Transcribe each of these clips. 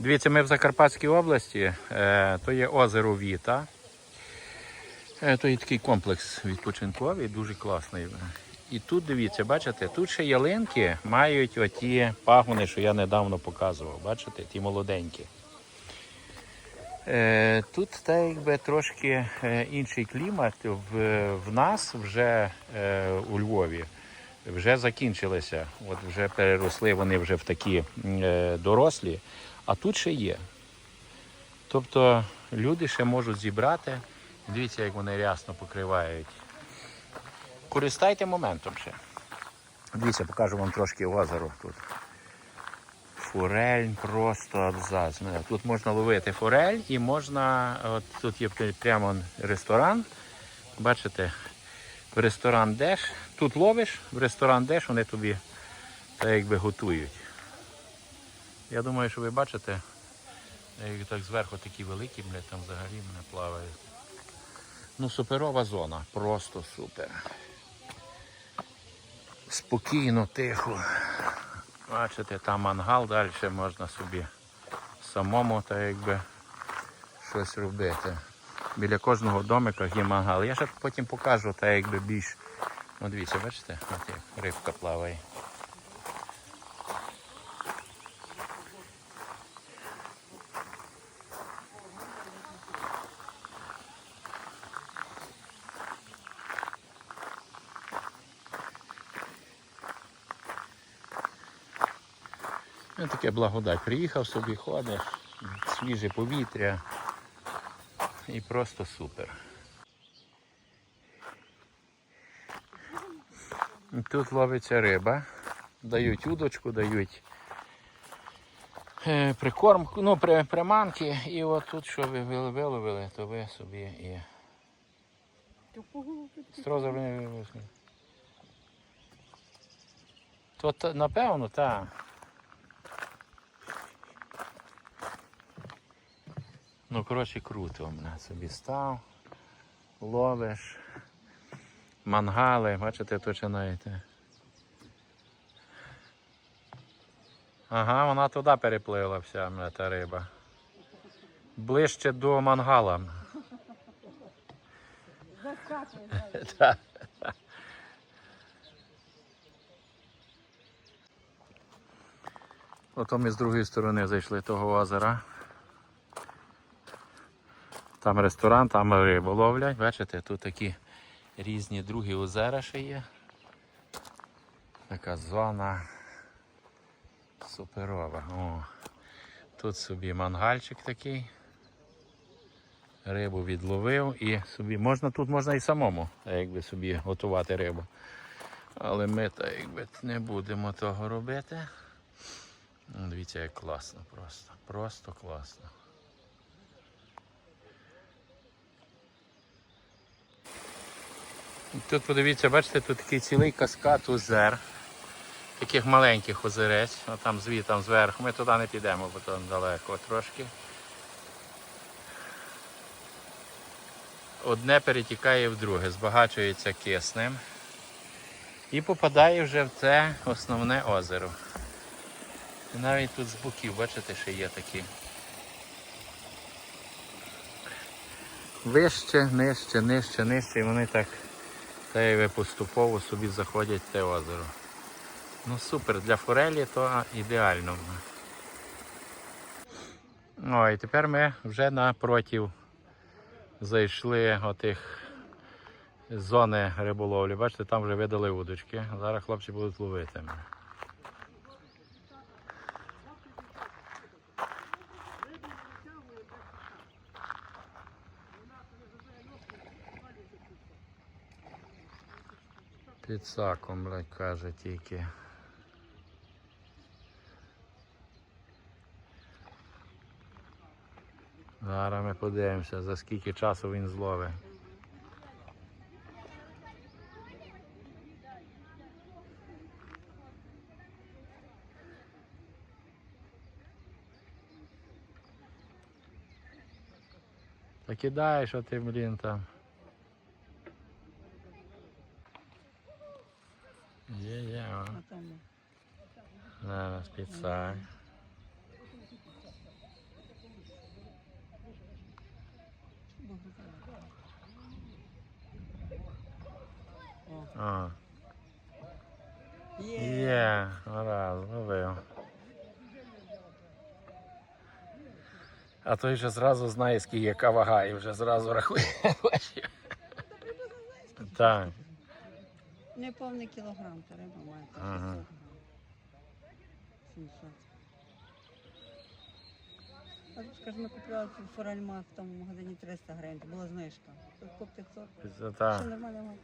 Дивіться, ми в Закарпатській області, е, то є озеро Віта. Е, То є такий комплекс відпочинковий, дуже класний. І тут дивіться, бачите, тут ще ялинки мають оті пагони, що я недавно показував. Бачите, ті молоденькі. Е, Тут так якби трошки інший клімат. В, в нас вже у Львові вже закінчилися. От вже переросли вони вже в такі дорослі, а тут ще є. Тобто люди ще можуть зібрати. Дивіться, як вони рясно покривають. Користайте моментом ще. Дивіться, покажу вам трошки озеро тут. Форель просто абзац. Тут можна ловити форель і можна. От тут є прямо ресторан. Бачите, в ресторан Деш. Тут ловиш, в ресторан Деш вони тобі так якби готують. Я думаю, що ви бачите, як так зверху такі великі, бля, там взагалі мене плавають. Ну, суперова зона, просто супер. Спокійно, тихо. Бачите, там мангал, далі можна собі самому так якби щось робити. Біля кожного домика є мангал. Я ще потім покажу так якби більш. Ну дивіться, бачите, от як рибка плаває. Таке благодать. Приїхав собі, ходиш, свіже повітря і просто супер. Тут ловиться риба, дають удочку, дають е, прикормку, ну, при, приманки, і от тут, що ви виловили, то ви собі і Строза не вивезли. То напевно, так. Ну, коротше, круто у мене собі став, ловиш, мангали, бачите, починаєте. Ага, вона туди переплила вся мене та риба. Ближче до мангала. Ото ми з другої сторони зайшли того озера. Там ресторан, там рибу ловлять. Бачите, тут такі різні другі озера ще є. Така зона суперова. О, тут собі мангальчик такий. Рибу відловив і собі можна тут можна і самому якби собі готувати рибу. Але ми так якби не будемо того робити. Ну, Дивіться, як класно просто. Просто класно. Тут подивіться, бачите, тут такий цілий каскад озер. Таких маленьких озерець, ну, там звітом зверху. Ми туди не підемо, бо там далеко трошки. Одне перетікає в друге, збагачується киснем і попадає вже в це основне озеро. І навіть тут з боків, бачите, ще є такі. Вище, нижче, нижче, нижче, і вони так та й поступово собі заходять те озеро. Ну супер, для форелі то ідеально. О, і тепер ми вже напротив зайшли отих зони риболовлі. Бачите, там вже видали удочки. Зараз хлопці будуть ловити. Під саком, блядь, каже тільки. Зараз ми подивимося, за скільки часу він зловить. Та кидай, що ти, блін, там. Є, є, о. А там, ну, Зараз підсак. А той вже зразу знає, скільки яка вага, і вже зразу рахує. Так. Не повний кілограм, то риба має. так, Ага. 700. А тут, скажімо, ми купували цю форельмак в магазині 300 гривень, була знижка. Тут по 500. Це Що нормально.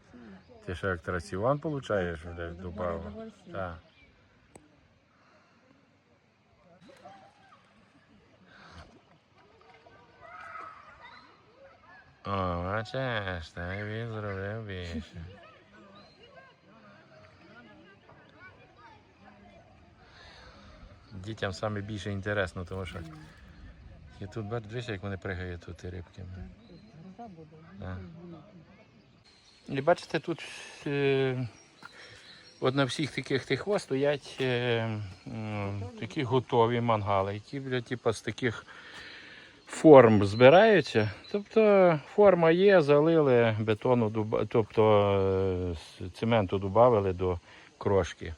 Ти що як траціон получаєш Буде добавив? Так. О, бачиш, та й він зробив більше. Дітям саме більше інтересно, тому що і тут бач, дивись, як вони пригають тут ті рибки. Так. Так. І бачите, тут е, от на всіх таких тих ось стоять е, м, такі готові мангали, які бля, типу, з таких форм збираються. Тобто форма є, залили бетону, тобто е, цементу додали до крошки.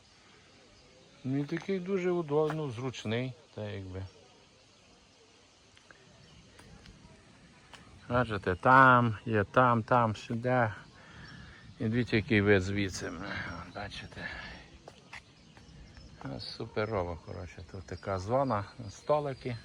Ну, і такий дуже удобний, ну, зручний, так якби. Бачите, там є, там, там, сюди. І дивіться, який вид звідси. Бачите. Суперово, коротше. Тут така зона, столики.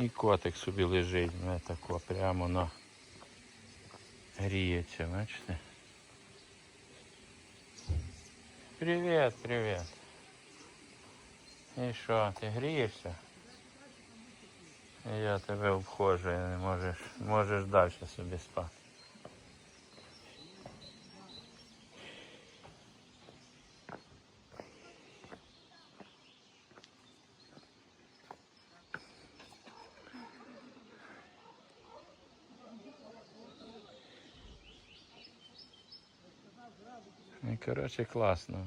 І котик собі лежить, тако прямо на гріється, бачите? Привіт, привіт. І що, ти грієшся? Я тебе обходжу, не можеш, можеш далі собі спати. І, коротше, класно.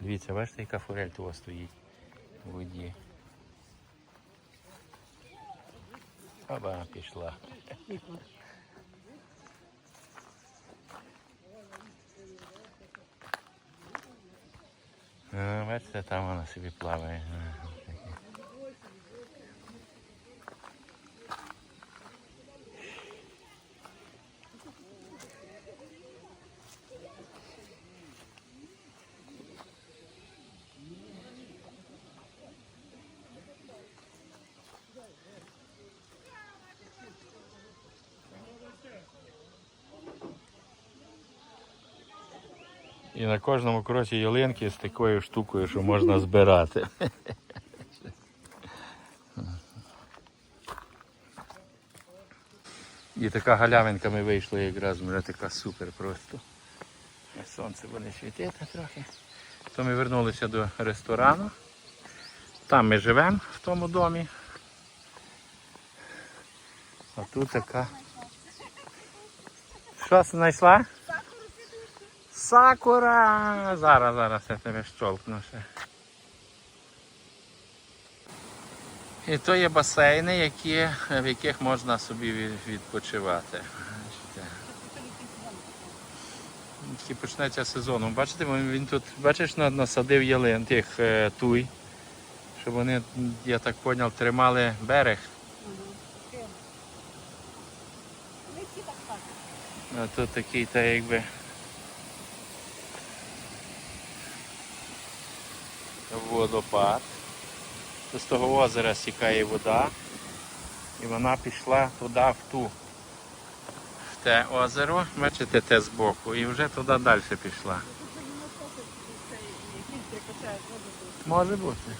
Дивіться, бачите, яка форель того стоїть у воді. Оба пішла. Бачите, там вона собі плаває. І на кожному кроці ялинки з такою штукою, що можна збирати. І така галявинка ми вийшли якраз, вже така супер просто. Сонце буде світити трохи. То ми вернулися до ресторану. Там ми живемо в тому домі. А тут така. Що знайшла? Сакура! Зараз, зараз я тебе щолкну ще. І то є басейни, які, в яких можна собі відпочивати. Тільки почнеться сезон. Бачите, він тут, бачиш, насадив ялин тих е, туй, щоб вони, я так зрозумів, тримали берег. А тут такий та якби. Водопад. З того озера стікає вода. І вона пішла туди, в ту, в те озеро, бачите, те збоку, і вже туди далі пішла. Може бути.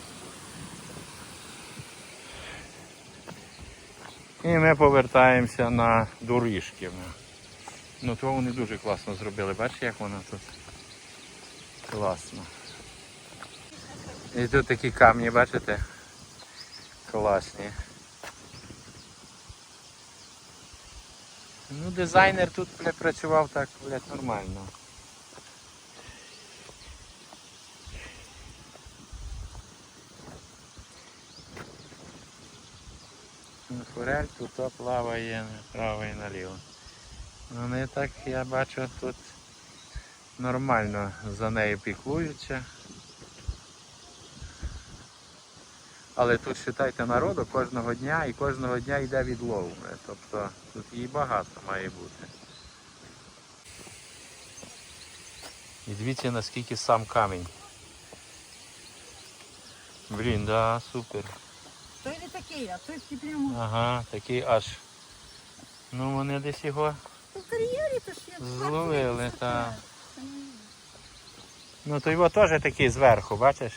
І ми повертаємося на доріжки. Ну то вони дуже класно зробили. Бачиш, як воно тут класно. І тут такі камні, бачите? Класні. Ну, дизайнер тут бля, працював так, блядь, нормально. Ну, Форель тут плаває направо і наліво. Вони так, я бачу, тут нормально за нею піклуються. Але тут, вважайте, народу кожного дня і кожного дня йде відлов. Е, Тобто тут її багато має бути. І дивіться, наскільки сам камінь. Блін, да, супер. Той не такий, а той прямо. Ага, такий аж. Ну вони десь його в кар'єрі то ж є. зловили, так. Ну то його теж такий зверху, бачиш?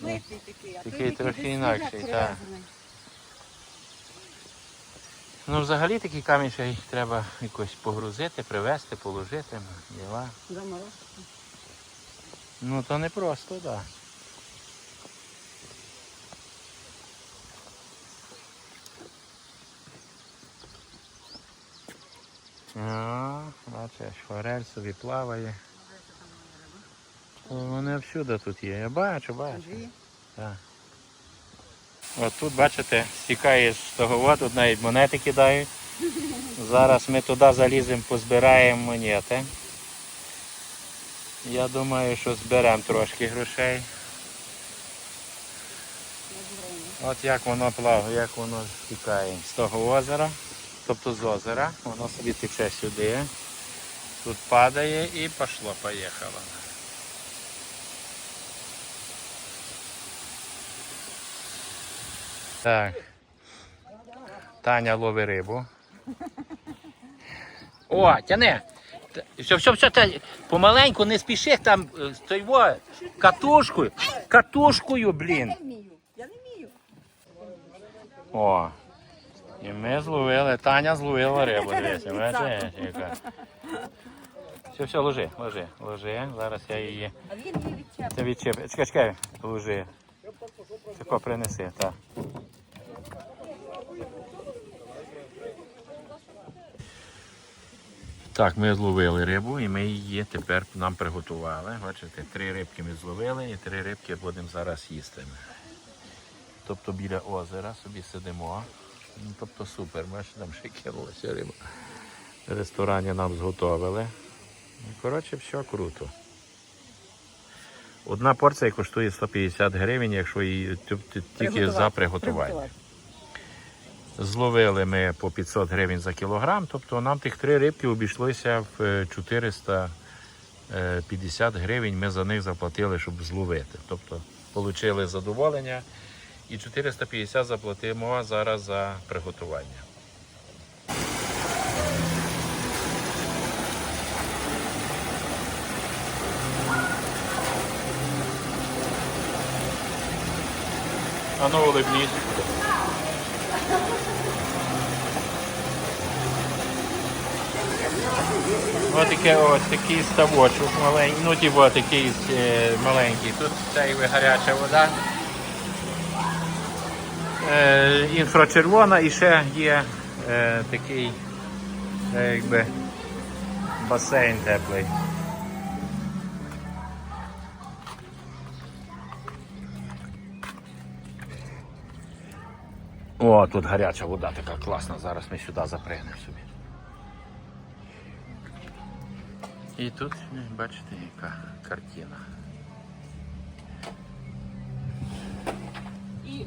Той такий, той трохи інакший, так. привезений. Ну взагалі такий камінь ще й треба якось погрузити, привезти, положити. Діла. Заморозки. Ну то не просто, так. Да. А, бачиш, форель собі плаває. Вони всюди тут є. Я бачу, бачу. Так. От тут, бачите, стікає з того воду, тут навіть монети кидають. Зараз ми туди заліземо, позбираємо монети. Я думаю, що зберемо трошки грошей. От як воно плаває, як воно стікає з того озера, тобто з озера, воно собі тече сюди, тут падає і пішло, поїхало. Так. Таня лови рибу. О, тяне. Все, все, все, та- помаленьку, не спіши там е, той во, катушкою. Катушкою, блін. Я не вмію. Я не вмію. О. І ми зловили, Таня зловила рибу, дивіться, бачиш, яка. Все, все, ложи, ложи, ложи. Зараз я її. А він її відчепив. Це відчеп. Чекай, чекай, ложи. Тако принеси, так. Так, ми зловили рибу і ми її тепер нам приготували. Бачите, три рибки ми зловили і три рибки будемо зараз їсти. Тобто біля озера собі сидимо. Ну, тобто супер, бачите, там ще кинулася риба. Ресторані нам зготовили. Ну, Коротше, все круто. Одна порція коштує 150 гривень, якщо її тільки за приготування. Зловили ми по 500 гривень за кілограм, тобто нам тих три рибки обійшлося в е, 450 гривень. Ми за них заплатили, щоб зловити. Тобто отримали задоволення і 450 заплатимо зараз за приготування. А ну улыбнись. Ось таке ось такий ставочок маленький, ну типу такий е, маленький. Тут це гаряча вода. Е, інфрачервона і ще є е, такий е, якби басейн теплий. О, тут гаряча вода така класна. Зараз ми сюди запригнемо собі. І тут, е, бачите, яка картина. І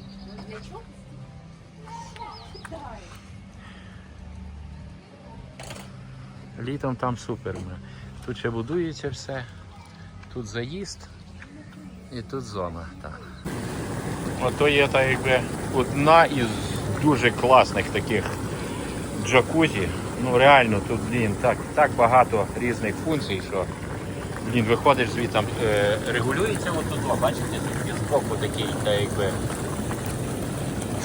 для чого? Літом там супер. Тут ще будується все. Тут заїзд і тут зона. Так. Ото є та якби одна із дуже класних таких джакузі. Ну реально тут, блін, так, так багато різних функцій, що блін, виходиш звідти, там е, регулюється отут, бачите, тут є боку такий, та якби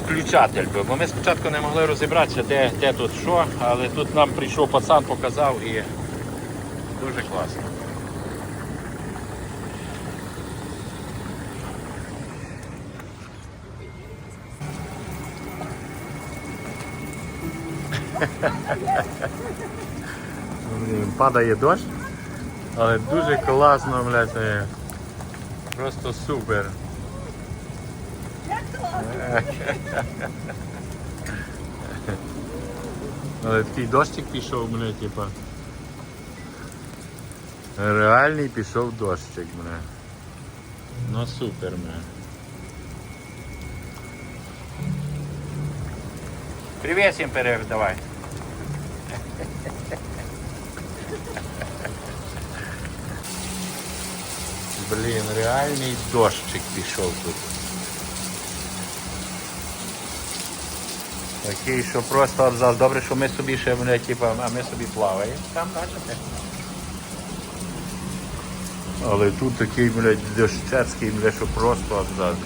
включатель. би. Бо ми спочатку не могли розібратися, де, де тут що, але тут нам прийшов пацан, показав і дуже класно. Падає дощ, але дуже класно, блядь. е, Просто супер. Але такий дощик пішов, мене, типа. Реальний пішов дощик, мене. Ну супер, мене. Привіт всім передавай. Блін, реальний дощик пішов тут. Такий, що просто абзац. Добре, що ми собі ще, блядь, типа, а ми собі плаваємо. Там бачите. Але тут такий, блядь, дощецький, блядь, що просто абзац.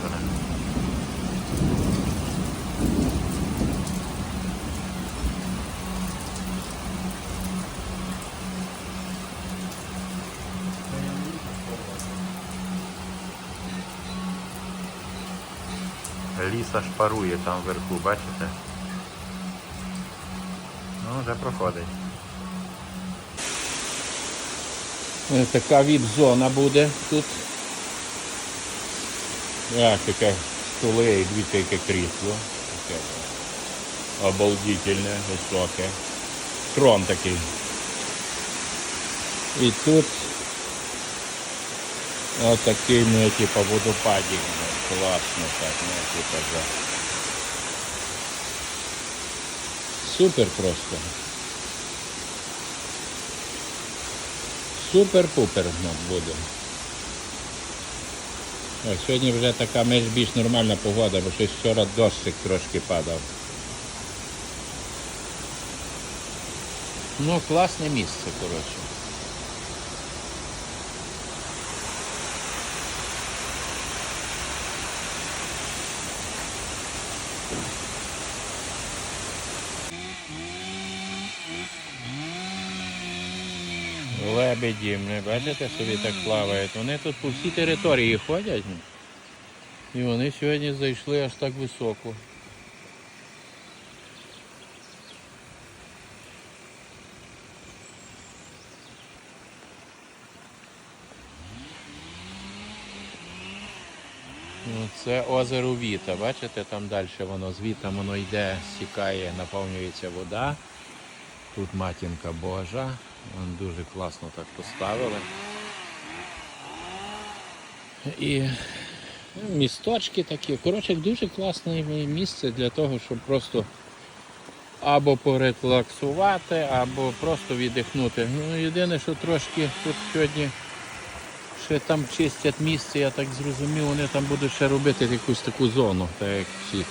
Блядь. Ліс аж парує там вверху, бачите? Ну, вже проходить. Е, Така віп-зона буде тут. Як таке стули і дві таке крісло. Таке обалдительне, високе. Трон такий. І тут отакий, ну, типа водопадик. Класно так, ну, типа, да. Супер просто. Супер-пупер ну, буде. О, сьогодні вже така менш більш нормальна погода, бо щось вчора дощик трошки падав. Ну, класне місце, коротше. Лебеді, не бачите, собі так плавають. Вони тут по всій території ходять. І вони сьогодні зайшли аж так високо. Ну, Це озеро Віта, бачите, там далі воно з воно йде, сікає, наповнюється вода. Тут матінка Божа. Дуже класно так поставили. І ну, місточки такі. Коротше, дуже класне місце для того, щоб просто або порелаксувати, або просто віддихнути. Ну, єдине, що трошки тут сьогодні ще там чистять місце, я так зрозумів, вони там будуть ще робити якусь таку зону, так як всі